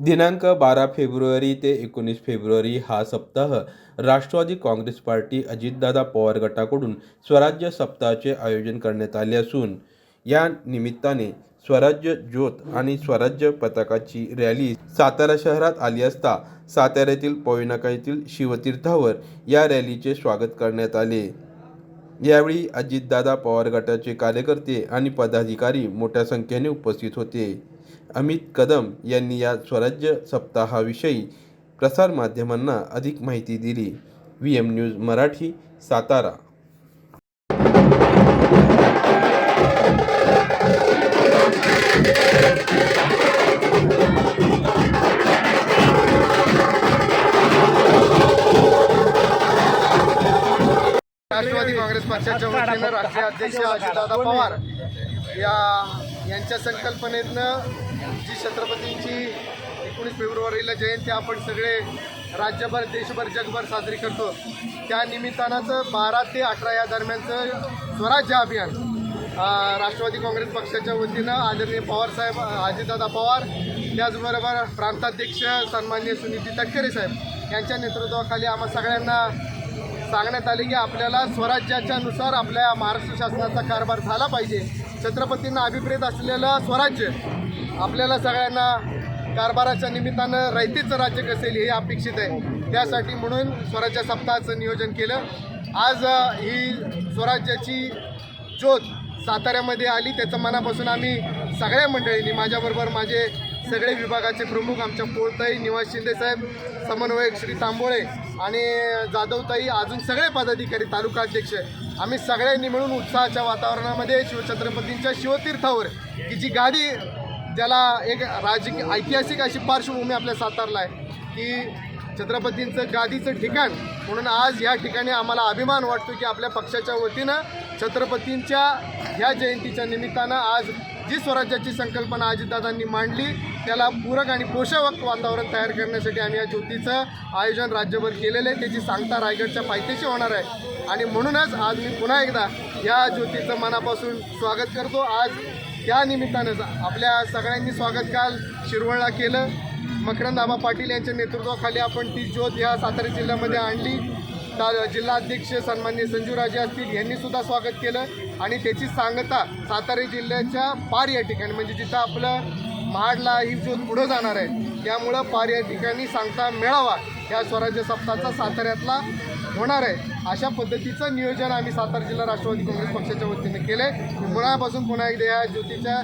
दिनांक बारा फेब्रुवारी ते एकोणीस फेब्रुवारी हा सप्ताह राष्ट्रवादी काँग्रेस पार्टी अजितदादा पवार गटाकडून स्वराज्य सप्ताहाचे आयोजन करण्यात आले असून या निमित्ताने स्वराज्य ज्योत आणि स्वराज्य पताकाची रॅली सातारा शहरात आली असता साताऱ्यातील पवनाका येथील शिवतीर्थावर या रॅलीचे स्वागत करण्यात आले. यावेळी अजितदादा पवार गटाचे कार्यकर्ते आणि पदाधिकारी मोठ्या संख्येने उपस्थित होते. अमित कदम यांनी या स्वराज्य सप्ताहाविषयी प्रसारमाध्यमांना अधिक माहिती दिली. V M news Marathi Satara. Rashtravadi Congress पक्षाच्या वतीनं राष्ट्रीय अध्यक्ष अजितदादा पवार या यांच्या संकल्पनेतनं जी छत्रपतींची एकोणीस फेब्रुवारीला जयंती आपण सगळे राज्यभर देशभर जगभर साजरी करतो. त्या निमित्तानंच बारा ते अठरा या दरम्यानचं स्वराज्य अभियान राष्ट्रवादी काँग्रेस पक्षाच्या वतीनं आदरणीय पवारसाहेब अजितदादा पवार त्याचबरोबर प्रांताध्यक्ष सन्माननीय सुनीती तटकरे साहेब यांच्या नेतृत्वाखाली आम्हा सगळ्यांना सांगण्यात आले की आपल्याला स्वराज्याच्या नुसार आपल्या महाराष्ट्र शासनाचा कारभार झाला पाहिजे. छत्रपतींना अभिप्रेत असलेलं स्वराज्य आपल्याला सगळ्यांना कारभाराच्या निमित्तानं रयतेचं राज्य कसेल हे अपेक्षित आहे. त्यासाठी म्हणून स्वराज्य सप्ताहाचं नियोजन केलं. आज ही स्वराज्याची ज्योत साताऱ्यामध्ये आली. त्याचं मनापासून आम्ही सगळ्या मंडळींनी माझ्याबरोबर माझे सगळे विभागाचे प्रमुख आमच्या पोळताई निवास शिंदेसाहेब समन्वयक श्री तांबोळे आणि जाधवताई अजून सगळे पदाधिकारी तालुका अध्यक्ष आम्ही सगळ्यांनी मिळून उत्साहाच्या वातावरणामध्ये शिवछत्रपतींच्या शिवतीर्थावर की जी गादी ज्याला एक राजकीय ऐतिहासिक अशी पार्श्वभूमी आपल्या सातारला आहे की छत्रपतींचं गादीचं ठिकाण म्हणून आज या ठिकाणी आम्हाला अभिमान वाटतो की आपल्या पक्षाच्या वतीनं छत्रपतींच्या ह्या जयंतीच्या निमित्तानं आज जी स्वराज्याची संकल्पना अजितदादांनी मांडली त्याला पूरक आणि पोषक वातावरण तयार करण्यासाठी आम्ही या ज्योतीचं आयोजन राज्यभर केलेलं आहे. त्याची सांगता रायगडच्या पायथ्याशी होणार आहे. आणि म्हणूनच आज मी पुन्हा एकदा या ज्योतीचं मनापासून स्वागत करतो. आज त्या निमित्तानंच आपल्या सगळ्यांनी स्वागत काल शिरवळला केलं. मकरंदाबा पाटील यांच्या नेतृत्वाखाली आपण ती ज्योत ह्या सातारा जिल्ह्यामध्ये आणली. ता जिल्हाध्यक्ष सन्मान्य संजूराजे असतील यांनीसुद्धा स्वागत केलं. आणि त्याची सांगता सातारा जिल्ह्याच्या पार या ठिकाणी म्हणजे जिथं आपलं महाडला ही ज्योत पुढं जाणार आहे त्यामुळं पार या ठिकाणी सांगता मिळावा या स्वराज्य सप्ताहाचा साताऱ्यातला होणार आहे. अशा पद्धतीचं नियोजन आम्ही सातारा जिल्हा राष्ट्रवादी काँग्रेस पक्षाच्या वतीने केलं आहे मुळापासून पुन्हा एकदा या ज्योतीच्या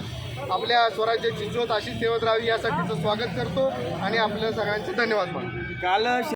आपल्या स्वराज्याची ज्योत अशीच ठेवत राहावी यासाठीचं स्वागत करतो आणि आपल्या सगळ्यांचे धन्यवाद मानतो काल